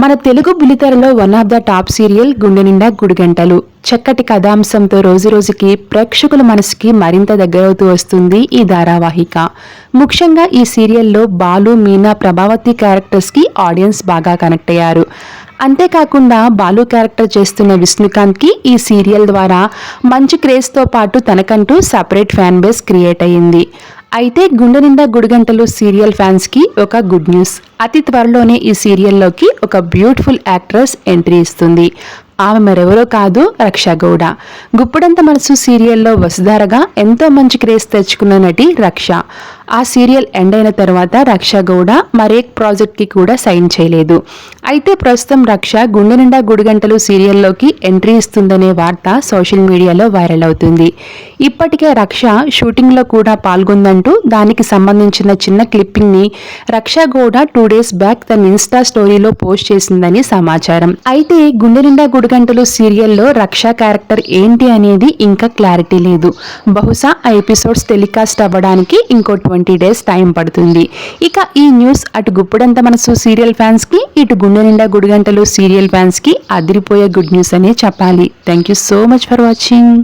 మన Telugu బులితెరలో one of the top serial Gunde Ninda Gudigantalu. చక్కటి కథాంశంతో రోజు రోజుకి ప్రేక్షకుల మనసుకి మరింత దగ్గరవుతూ వస్తుంది ఈ ధారావాహిక. ముఖ్యంగా ఈ సీరియల్లో బాలు మీనా ప్రభావతి క్యారెక్టర్స్కి ఆడియన్స్ బాగా కనెక్ట్ అయ్యారు. అంతేకాకుండా బాలు క్యారెక్టర్ చేస్తున్న విష్ణుకాంత్కి ఈ సీరియల్ ద్వారా మంచి క్రేజ్తో పాటు తనకంటూ సపరేట్ ఫ్యాన్ బేస్ క్రియేట్ అయ్యింది. అయితే గుండె నిండా గుడిగంటలు సీరియల్ ఫ్యాన్స్కి ఒక గుడ్ న్యూస్. అతి త్వరలోనే ఈ సీరియల్లోకి ఒక బ్యూటిఫుల్ యాక్ట్రెస్ ఎంట్రీ ఇస్తుంది. ఆమె మరెవరో కాదు రక్ష గౌడ. గుప్పుడంత మనసు సీరియల్లో వసుధారగా ఎంతో మంచి క్రేజ్ తెచ్చుకున్న నటి రక్ష. ఆ సీరియల్ ఎండ్ అయిన తర్వాత రక్ష గౌడ మరే ప్రాజెక్ట్కి కూడా సైన్ చేయలేదు. అయితే ప్రస్తుతం రక్ష గుండె నిండా గుడిగంటలు సీరియల్లోకి ఎంట్రీ ఇస్తుందనే వార్త సోషల్ మీడియాలో వైరల్ అవుతుంది. ఇప్పటికే రక్ష షూటింగ్లో కూడా అంటూ దానికి సంబంధించిన చిన్న క్లిప్పింగ్ని Raksha Gowda two days back తన ఇన్స్టా స్టోరీలో పోస్ట్ చేసిందని సమాచారం. అయితే గుండె నిండా గుడిగంటలు సీరియల్లో రక్షా క్యారెక్టర్ ఏంటి అనేది ఇంకా క్లారిటీ లేదు. బహుశా ఆ ఎపిసోడ్స్ టెలికాస్ట్ అవ్వడానికి ఇంకో ట్వంటీ డేస్ టైం పడుతుంది. ఇక ఈ న్యూస్ అటు గుప్పుడంత మనసు సీరియల్ ఫ్యాన్స్కి ఇటు గుండె నిండా గుడిగంటలు సీరియల్ ఫ్యాన్స్కి అదిరిపోయే గుడ్ న్యూస్ అనే చెప్పాలి. Thank you so much for watching.